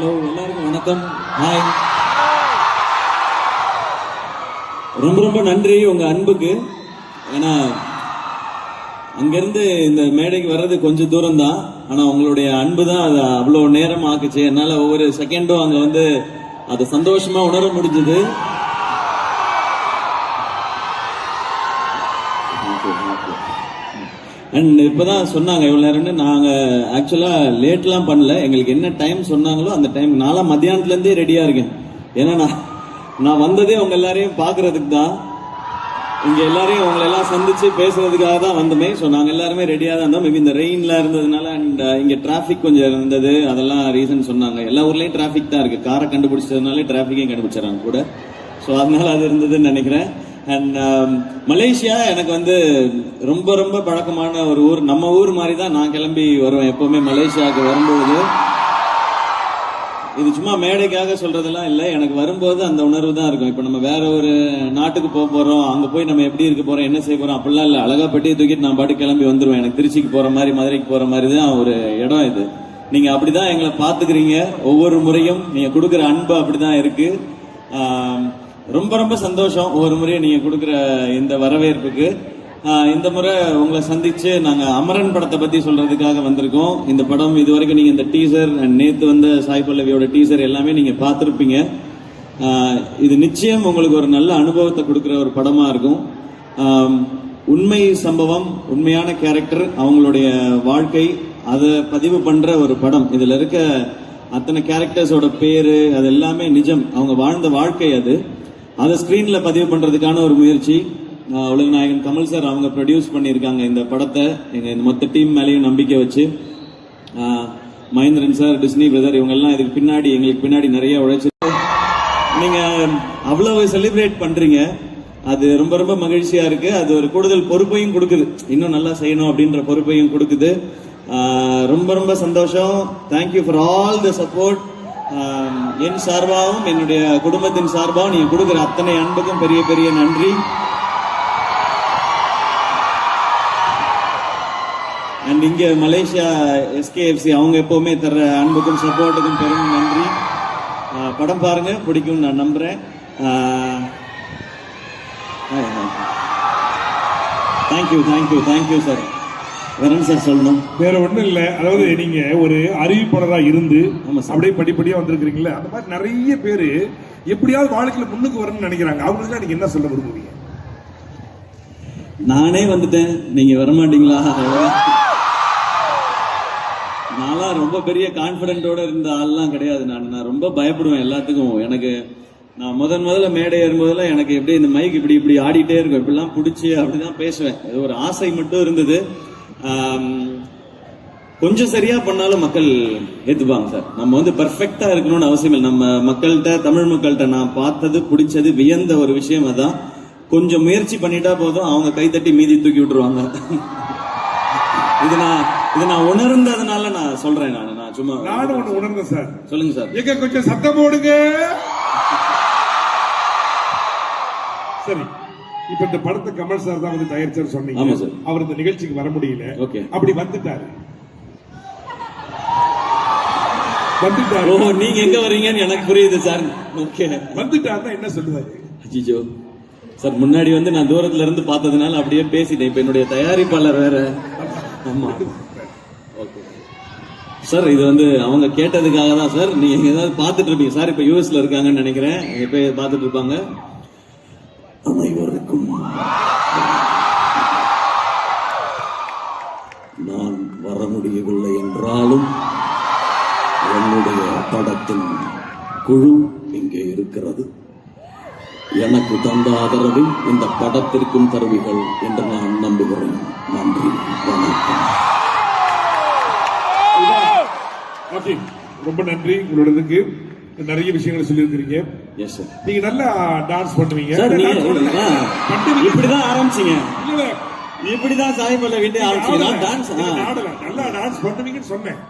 Hello எல்லாருக்கும் வணக்கம். Hi ரொம்ப ரொம்ப நன்றி உங்க அன்புக்கு. ஏன்னா அங்கிருந்து இந்த மேடைக்கு வர்றது கொஞ்சம் தூரம் தான் ஆனா உங்களுடைய அன்பு தான் அது அவ்வளவு நேரம் ஆக்குச்சு. என்னால ஒவ்வொரு செகண்டும் அங்க வந்து அதை சந்தோஷமா உணர முடிஞ்சது. அண்ட் இப்பதான் சொன்னாங்க இவ்வளவு நேரம்னு. நாங்க ஆக்சுவலா லேட்லாம் பண்ணல. எங்களுக்கு என்ன டைம் சொன்னாங்களோ அந்த டைம் நான்லாம் மத்தியானத்துல இருந்தே ரெடியா இருக்கேன். ஏன்னா நான் நான் வந்ததே உங்க எல்லாரையும் பாக்குறதுக்கு தான். இங்க எல்லாரையும் உங்களை எல்லாம் சந்திச்சு பேசுறதுக்காக தான் வந்தோமே. ஸோ நாங்க எல்லாருமே ரெடியா தான் இருந்தோம். மேபி இந்த ரெயின்ல இருந்ததுனால அண்ட் uh, இங்க டிராபிக் கொஞ்சம் இருந்தது. அதெல்லாம் ரீசன் சொன்னாங்க. எல்லா ஊர்லயும் டிராபிக் தான் இருக்கு. காரை கண்டுபிடிச்சதுனாலே டிராபிக்கையும் கண்டுபிடிச்சாங்க கூட. ஸோ அதனால அது இருந்ததுன்னு நினைக்கிறேன். அண்ட் மலேசியா um, எனக்கு வந்து ரொம்ப ரொம்ப பழக்கமான ஒரு ஊர். நம்ம ஊர் மாதிரி தான் நான் கிளம்பி வருவேன் எப்பவுமே மலேசியாவுக்கு வரும்போது. இது சும்மா மேடைக்காக சொல்றதெல்லாம் இல்லை. எனக்கு வரும்போது அந்த உணர்வு தான் இருக்கும். இப்போ நம்ம வேற ஒரு நாட்டுக்கு போக போறோம். அங்க போய் நம்ம எப்படி இருக்க போறோம் என்ன செய்ய போறோம் அப்படிலாம் இல்லை. அழகா பெட்டியை தூக்கிட்டு நான் பாட்டு கிளம்பி வந்துருவேன். எனக்கு திருச்சிக்கு போற மாதிரி மதுரைக்கு போற மாதிரி தான் ஒரு இடம் இது. நீங்க அப்படிதான் எங்களை பாத்துக்கிறீங்க ஒவ்வொரு முறையும் நீங்க கொடுக்குற அன்பு அப்படிதான் இருக்கு. ரொம்ப ரொம்ப சந்தோஷம். ஒரு முறையை நீங்க கொடுக்குற இந்த வரவேற்புக்கு. இந்த முறை உங்களை சந்திச்சு நாங்க அமரன் படத்தை பத்தி சொல்றதுக்காக வந்திருக்கோம். இந்த படம் இது வரைக்கும் நீங்க இந்த டீசர் நேத்து வந்த சாய் பல்லவியோட டீசர் எல்லாமே நீங்க பார்த்துருப்பீங்க. இது நிச்சயம் உங்களுக்கு ஒரு நல்ல அனுபவத்தை கொடுக்குற ஒரு படமா இருக்கும். உண்மை சம்பவம் உண்மையான கேரக்டர் அவங்களுடைய வாழ்க்கை அதை பதிவு பண்ற ஒரு படம். இதுல இருக்க அத்தனை கேரக்டர்ஸோட பேரு அது எல்லாமே நிஜம். அவங்க வாழ்ந்த வாழ்க்கை அது. அதை ஸ்கிரீன்ல பதிவு பண்றதுக்கான ஒரு முயற்சி. உலக உலகநாயகன் கமல் சார் அவங்க ப்ரொடியூஸ் பண்ணியிருக்காங்க இந்த படத்தை. எங்க இந்த மொத்த டீம் மேலேயும் நம்பிக்கை வச்சு. மகேந்திரன் சார் டிஸ்னி பிரதர் இவங்கெல்லாம் இதுக்கு பின்னாடி எங்களுக்கு பின்னாடி நிறைய உழைச்சி நீங்க அவ்வளவு செலிப்ரேட் பண்றீங்க. அது ரொம்ப ரொம்ப மகிழ்ச்சியா இருக்கு. அது ஒரு கூடுதல் பொறுப்பையும் கொடுக்குது. இன்னும் நல்லா செய்யணும் அப்படின்ற பொறுப்பையும் கொடுக்குது. ரொம்ப ரொம்ப சந்தோஷம். Thank you for all the support என் சார்பாகவும் என்னுடைய குடும்பத்தின் சார்பாகவும் நீங்க கொடுக்குற அத்தனை அன்புக்கும் பெரிய பெரிய நன்றி. அண்ட் இங்க மலேசியா எஸ்கேஎஃப்சி அவங்க எப்பவுமே தர்ற அன்புக்கும் சப்போர்ட்டுக்கும் பெரும் நன்றி. படம் பாருங்க பிடிக்கும் நான் நம்புறேன். Thank you thank you thank you sir வரேன் சார் சொல்லணும். வேற ஒண்ணும் இல்ல. அதாவது நீங்க ஒரு அறிவிப்பாளரா இருந்து. அப்படியே படிப்படியா வந்திருக்கிறீங்களா அந்த மாதிரி நிறைய பேரு எப்படியாவது வாழ்க்கையில முன்னுக்கு வரணும்னு நினைக்கிறாங்க. அவங்களுக்கு நீங்க என்ன சொல்ல விரும்புவீங்க? நானே வந்துட்டேன். நீங்க வரமாட்டீங்களா? நான்லாம் ரொம்ப பெரிய கான்பிடென்ட்டோட இருந்த ஆள்லாம் கிடையாது நான். நான் ரொம்ப பயப்படுவேன் எல்லாத்துக்கும். எனக்கு நான் முதன் முதல்ல மேடை ஏறும்போதெல்லாம் எனக்கு எப்படி இந்த மைக் இப்படி இப்படி ஆடிட்டே இருக்கும். இப்படிலாம் பிடிச்சி அப்படிதான் பேசுவேன். ஒரு ஆசை மட்டும் இருந்தது. கொஞ்சம் சரியா பண்ணாலும் மக்கள் ஏத்துப்பாங்க சார். நம்ம வந்து பெர்ஃபெக்டா இருக்கணும்னு அவசியம் இல்லை. நம்ம மக்கள்கிட்ட தமிழ் மக்கள்கிட்ட நான் பார்த்தது பிடிச்சது வியந்த ஒரு விஷயம் அதான். கொஞ்சம் முயற்சி பண்ணிட்டா போதும் அவங்க கைத்தட்டி மீதி தூக்கி விட்டுருவாங்க. இது நான் இது நான் உணர்ந்ததுனால நான் சொல்றேன் நான். நான் சும்மா நானும் ஒண்ணு உணர்ந்தேன் சார். சொல்லுங்க சார். எங்க கொஞ்சம் சத்தம் போடுங்க. சரி. இப்ப இந்த படத்தை கமல் சார் தான் வந்து தயாரிச்சார் சொன்னீங்க. அவர் இந்த நிகழ்ச்சிக்கு வர முடியல. அப்படி வந்துட்டாரு. வந்துட்டாரு. ஓ நீங்க எங்க வர்றீங்கன்னு எனக்கு புரியுது சார். ஓகே. வந்துட்டாருன்னா என்ன சொல்லுவாரு? அஜிஜோ சார் முன்னாடி வந்து நான் தூரத்துல இருந்து பார்த்ததுனால அப்படியே பேசிட்டேன். இப்ப என்னுடைய தயாரிப்பாளர் வேற. ஆமா. ஓகே. சார் இது வந்து அவங்க கேட்டதுக்காக தான் சார். நீங்க ஏதாவது பார்த்துட்டு இருப்பீங்க. சார் இப்ப யூஎஸ்ல இருக்காங்கன்னு நினைக்கிறேன். எப்ப பார்த்துட்டு இருப்பாங்க? குழு இங்கே இருக்கிறது. எனக்கு தந்த ஆதரவை இந்த படத்திற்கும் தருவீர்கள் என்று நான் நம்புகிறேன். நன்றி வணக்கம். ரொம்ப நன்றி உங்களோடதுக்கு நிறைய விஷயங்களை சொல்லியிருக்கிறீங்க. எஸ் சார் நீங்க நல்லா டான்ஸ் பண்ணுவீங்க. இப்படிதான் ஆரம்பிச்சீங்க. இல்ல, இப்படிதான் சாய் பல்லவிட்டு ஆரம்பிச்சீங்க. ஆடல. டான்ஸ். நல்லா டான்ஸ் பண்ணுவீங்கன்னு சொன்னேன்.